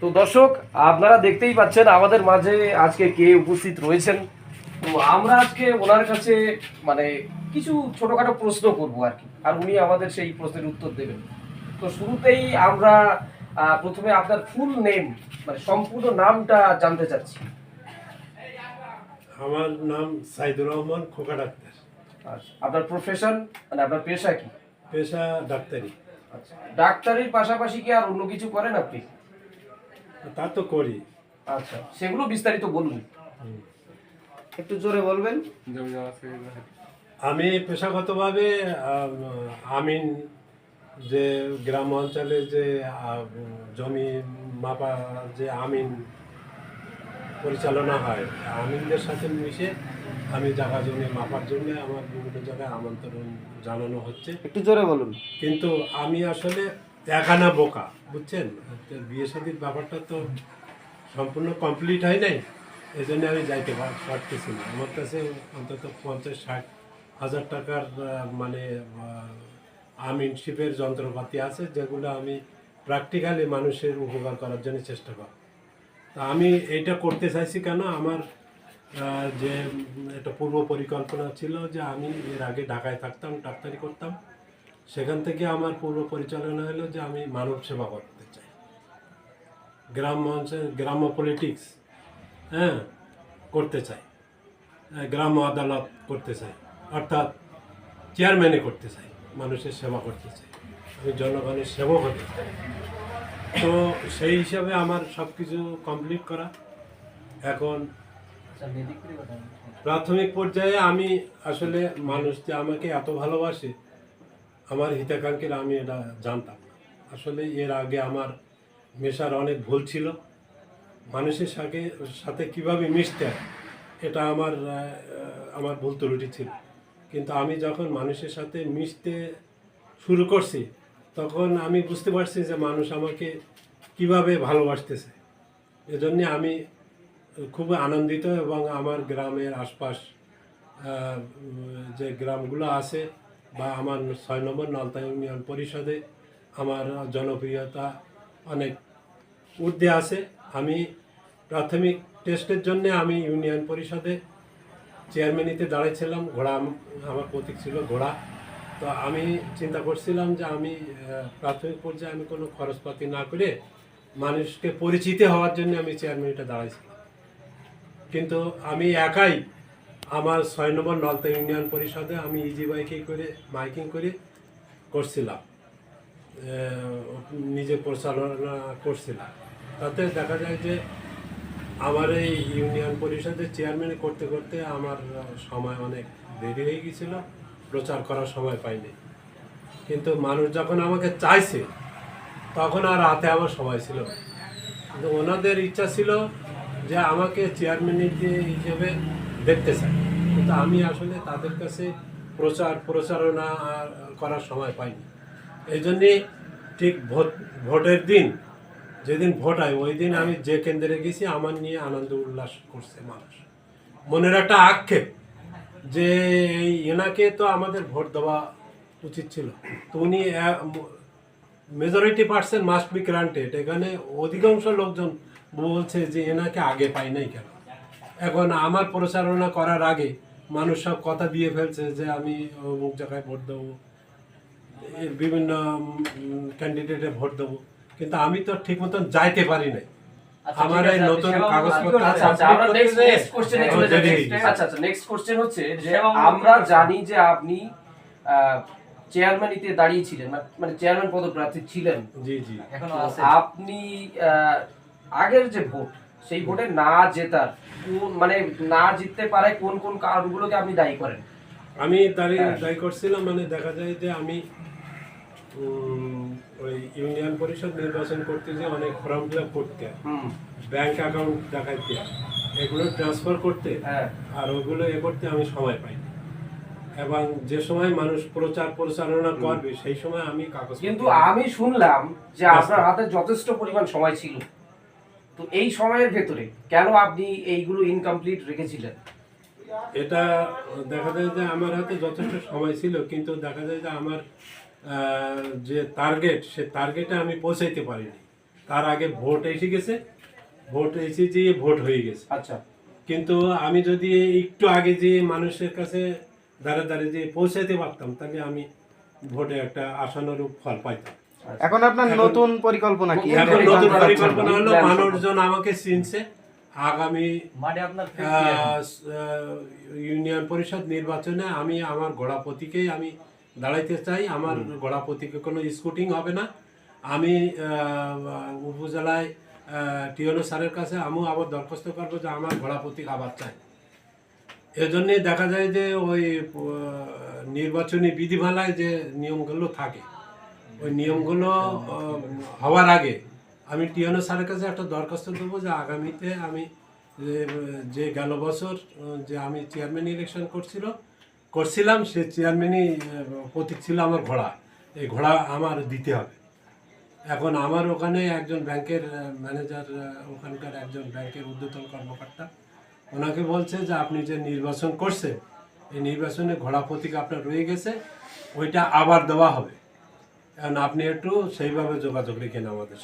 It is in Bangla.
তো দর্শক আপনারা দেখতেই পাচ্ছেন আমাদের মাঝে আজকে কে উপস্থিত রয়েছেন। তো আমরা আজকে ওনার কাছে মানে কিছু ছোটখাটো প্রশ্ন করব আর কি আর উনি আমাদের সেই প্রশ্নের উত্তর দেবেন। তো শুরুতেই আমরা প্রথমে আপনার ফুল নেম মানে সম্পূর্ণ নামটা জানতে চাচ্ছি। আমার নাম সাইদুর রহমান খোকা ডাক্তার। আপনার প্রফেশন মানে আপনার পেশা কি? পেশা ডাক্তারি। ডাক্তারির পাশাপাশি কি আর অন্য কিছু করেন আপনি? তা তো করি। আচ্ছা সেগুলো বিস্তারিত বলুন। একটু জোরে বলবেন। আমি পেশাগতভাবে আম, আমিন যে গ্রাম অঞ্চলে যে জমি মাপা যে আমিন পরিচালনা হয় আমিনদের সাথে মিশে আমি জায়গা জমি মাপার জন্য আমার বিভিন্ন জায়গায় আমন্ত্রণ জানানো হচ্ছে। একটু জোরে বলুন। কিন্তু আমি আসলে একানা বোকা বুঝছেন? বিয়ে শাদির ব্যাপারটা তো সম্পূর্ণ কমপ্লিট হয় নাই এই জন্য আমি যাইতে পার- পারতেছি না। আমার কাছে অন্তত পঞ্চাশ ষাট হাজার টাকার মানে আমিনশিপের যন্ত্রপাতি আছে যেগুলো আমি প্র্যাকটিক্যালি মানুষের উপকার করার জন্য চেষ্টা করি। তা আমি এইটা করতে চাইছি কেন? আমার যে একটা পূর্ব পরিকল্পনা ছিল যে আমি এর আগে ঢাকায় থাকতাম ডাক্তারি করতাম। সেখান থেকে আমার পূর্ব পরিচালনা হলো যে আমি মানব সেবা করতে চাই। গ্রাম গ্রাম্য পলিটিক্স হ্যাঁ করতে চাই। আহ, গ্রাম্য আদালত করতে চাই। অর্থাৎ চেয়ারম্যানে করতে চাই মানুষের সেবা করতে চাই। আমি জনগণের সেবক হতে চাই। তো সেই হিসাবে আমার সব কিছু কমপ্লিট করা। এখন প্রাথমিক পর্যায়ে আমি আসলে মানুষ যে আমাকে এত ভালোবাসে, আমার হিতাকাঙ্ক্ষীরা আমি এটা জানতাম আসলে এর আগে আমার মেশার অনেক ভুল ছিল। মানুষের সাথে সাথে কীভাবে মিশতে এটা আমার আমার ভুল ত্রুটি ছিল। কিন্তু আমি যখন মানুষের সাথে মিশতে শুরু করছি, তখন আমি বুঝতে পারছি যে মানুষ আমাকে কীভাবে ভালোবাসতেছে। এজন্য আমি খুব আনন্দিত এবং আমার গ্রামের আশপাশ যে গ্রামগুলো আছে বা আমার ছয় নম্বর নলতা ইউনিয়ন পরিষদে আমার জনপ্রিয়তা অনেক ঊর্ধ্বে আছে। আমি প্রাথমিক টেস্টের জন্য আমি ইউনিয়ন পরিষদে চেয়ারম্যানিতে দাঁড়াইছিলাম, ঘোড়া আমার প্রতীক ছিল ঘোড়া। তো আমি চিন্তা করছিলাম যে আমি প্রাথমিক পর্যায়ে আমি কোনো খরচপাতি না করে মানুষকে পরিচিত হওয়ার জন্য আমি চেয়ারম্যানিটা দাঁড়াইছিলাম। কিন্তু আমি একাই আমার ছয় নম্বর নলতা ইউনিয়ন পরিষদে আমি ইজি বাইকিং করে, মাইকিং করে করছিলাম। নিজে পরিচালনা করছিলাম। তাতে দেখা যায় যে আমার এই ইউনিয়ন পরিষদের চেয়ারম্যান করতে করতে আমার সময় অনেক দেরি হয়ে গেছিল, প্রচার করার সময় পাইনি। কিন্তু মানুষ যখন আমাকে চাইছে, তখন আর হাতে আমার সময় ছিল কিন্তু ওনাদের ইচ্ছা ছিল যে আমাকে চেয়ারম্যান হিসেবে দেখতে চায়। কিন্তু আমি আসলে তাদের কাছে প্রচার, প্রচারণা করার সময় পাইনি। এই জন্যে ঠিক ভোট, ভোটের দিন, যেদিন ভোট হয়, ওই দিন আমি যে কেন্দ্রে গেছি, আমার নিয়ে আনন্দ উল্লাস করছে মানুষ। মনের একটা আক্ষেপ যে এই এনাকে তো আমাদের ভোট দেওয়া উচিত ছিল। তো উনি majority percent must be granted এখানে অধিকাংশ লোকজন বলছে যে এনাকে আগে পাই নাই কেন? এখন আমার প্রচারণা করার আগে মানুষ সব কথা দিয়ে ফেলছে যে আমি অমুক জায়গায় ভোট দেবো বিভিন্ন ক্যান্ডিডেটে ভোট দেবো। কিন্তু আমি তো ঠিক মতন যাইতে পারি নাই। আমার এই নতুন কাগজপত্র আচ্ছা আচ্ছা আমরা নেক্সট নেক্সট কোশ্চেনে চলে যাচ্ছি। হয়ে। আচ্ছা আচ্ছা নেক্সট কোশ্চেন হচ্ছে যে আমরা জানি যে আপনি চেয়ারম্যানিতে দাঁড়িয়েছিলেন মানে- চেয়ারম্যান পদপ্রার্থী ছিলেন। জি জি। এখনও আছে আপনি আহ, আগের যে ভোট সেই ভোটে না জেতার কোন- মানে না জিততে পারে কোন কোন কারণগুলোকে আপনি দায়ী করেন আমি দাঁড়িয়ে হ্যাঁ। দায়ী করছিলাম মানে দেখা যায় যে আমি ওই ইউনিয়ন পরিষদ নির্বাচন করতে যে অনেক ফর্ম ফিল আপ করতে হয়। ব্যাংক অ্যাকাউন্ট দেখাইতে। এগুলো ট্রান্সফার করতে হ্যাঁ আর ওগুলো এ করতে আমি সময় পাই এবং যে সময় মানুষ প্রচার প্রচারণা করবে সেই সময় আমি কাগজ কিন্তু আমি শুনলাম যে আপনার হাতে যথেষ্ট পরিমাণ সময় ছিল তো এই সময়ের ভেতরে কেন আপনি এইগুলো ইনকমপ্লিট রেখেছিলেন? এটা দেখা যায় যে আমার হাতে যথেষ্ট সময় ছিল কিন্তু দেখা যায় যে আমার যে টার্গেট সে টার্গেটে আমি পৌঁছাইতে পারিনি। তার আগে ভোট এসে গেছে ভোট এসে যে ভোট হয়ে গেছে। আচ্ছা। কিন্তু আমি যদি একটু আগে যে মানুষের কাছে দাঁড়ে দাঁড়িয়ে যে পৌঁছাইতে পারতাম তাহলে আমি ভোটে একটা আশানুরূপ ফল পাইতাম। এখন আপনার নতুন পরিকল্পনা কি? এখন নতুন পরিকল্পনা হলো মানুষজন আমাকে চিনছে। আগামী আহ, ইউনিয়ন পরিষদ নির্বাচনে আমি আমার ঘোড়া আমি দাঁড়াইতে চাই। আমার ঘোড়া প্রতীকে কোনো স্কুটিং হবে না। আমি আহ, উপজেলায় টিওনো স্যারের কাছে আমিও আবার দরখাস্ত করব যে আমার ঘোড়া প্রতীক আবার চাই এজন্যে দেখা যায় যে ওই নির্বাচনী বিধিমালায় যে নিয়মগুলো থাকে ওই নিয়মগুলো হওয়ার আগে আমি টিয়ানো স্যারের কাছে একটা দরখাস্ত দেবো যে আগামীতে আমি যে- গেল বছর যে আমি চেয়ারম্যান ইলেকশন করছিল করছিলাম সে চেয়ারম্যানই প্রতীক ছিল আমার ঘোড়া। এই ঘোড়া আমার দিতে হবে। এখন আমার ওখানে একজন ব্যাংকের ম্যানেজার ওখানকার একজন ব্যাংকের ঊর্ধ্বতন কর্মকর্তা ওনাকে বলছে যে আপনি যে নির্বাচন করছেন এই নির্বাচনে ঘোড়া প্রতীক আপনার রয়ে গেছে ওইটা আবার দেওয়া হবে। এখন আপনি একটু সেইভাবে যোগাযোগ রেখেন আমাদের।